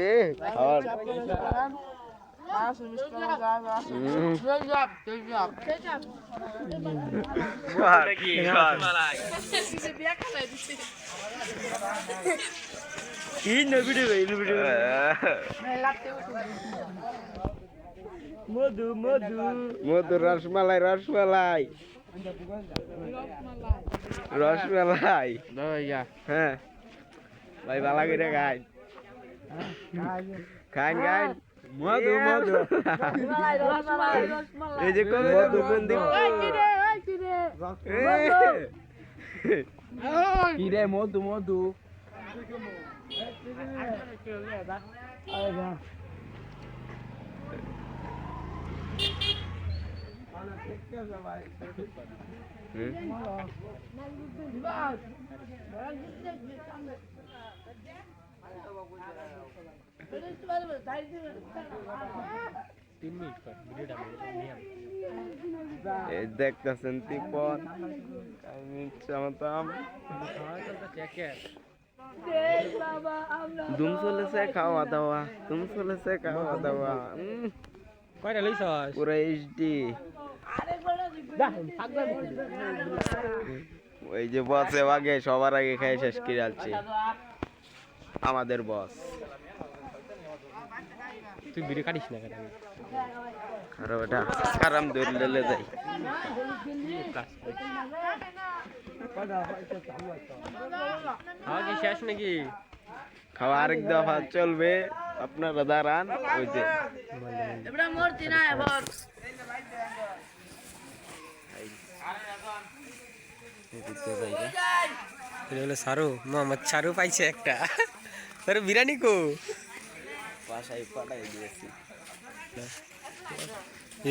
এ খাওয়ার। মধু মধু মধু রসমালাই। রসমালাই রসমালাই হ্যাঁ। ভাই ভালো করে খাই। খান খান। মধু মধু। এই যে কোন মধু কোন কি রে মধু মধু? এই দেখতেছেন তিপন। দুম। চলেছে খাওয়া দাওয়া দুম চলেছে খাওয়া দাওয়া। উম, কয়টা লইছস? পুরো এইচডি ওই যে বসে আগে সবার আগে খাই শেষ করে আমাদের বস। তুই ভিডিও কাটিস না কেন খারাপ এটা খারাম ধরে লে যাই খাওয়া কি শেষ নাকি খাওয়া আরেক দফা চলবে আপনারা দাঁড়ান ওই যে এটা হলো সারু মোহাম্মদ সারু পাইছে একটা তোর বিরিয়ানি কো বাসায় পাঠাই দিয়েছি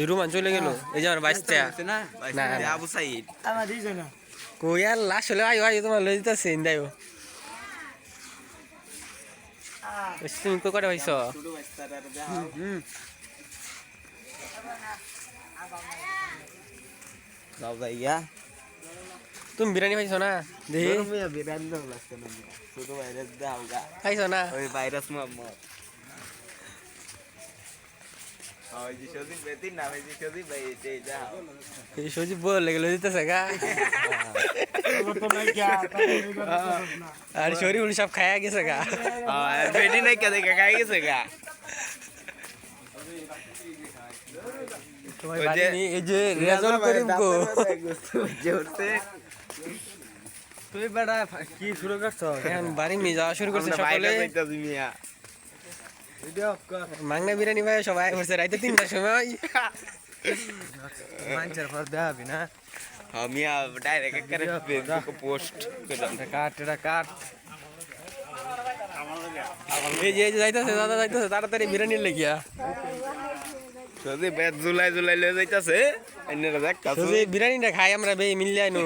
রুমান চলে গেল এই যে আমার বাচ্চা না। আবু সাইদ। কই আর লাশ হলে আয়ো আয়ো তোমার লই দিতেছে ইন্দায়ও। তুমি কই কটা পাইছ? যাও যাইয়া তুমি বিরিয়ানি পাইছ না? দেখি দাও লাগছে না। ছোট ভাইরাস দাও গা পাইছ না? ওই ভাইরাস মোহাম্মদ সজীব সজীব এই সজি বল লেগে লই দিতেছে গা আর শরীর উনি সব খায়া গেছে গা বেটি নাই কে দেখে খাই গেছে গা এই যে করিম তুই বেটা কি শুরু করছ এখন বাড়ি নিয়ে যাওয়া শুরু করছে সকলে মাংনা বিরিয়ানি ভাই সবাই করছে রাইতে তিনটার সময়। মানুষের পর দেখাবি না হ্যাঁ মিয়া ডাইরেক্ট একেবারে ফেসবুকে পোস্ট করলাম। কাট এটা কাট এই যে যাইতেছে দাদা যাইতেছে তাড়াতাড়ি বিরিয়ানি লেগিয়া যদি বেদ জুলাই জুলাই লয়ে যাইতাছে এনে দেখতাছ তো যে বিরিয়ানিটা খাই আমরা বে মিললাই নো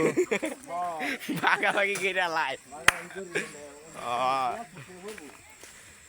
ভাগাভাগি কইরা লাই।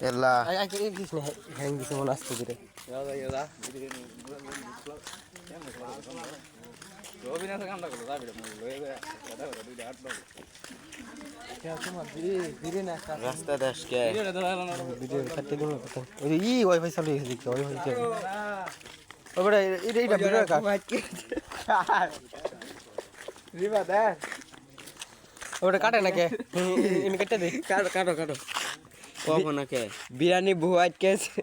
এলা হ্যাং রাস্তা দেশকে ই ওয়াইফাই চালু হয়েছে দেখি ওয়াইফাই চালু ও এটা এটা ভিডিও কাট রিবা দে ওটা কাটে না কে ইন কেটে দে কাটো কাটো কাটো কখন কে বিরিয়ানি ভুয়াইট কেছে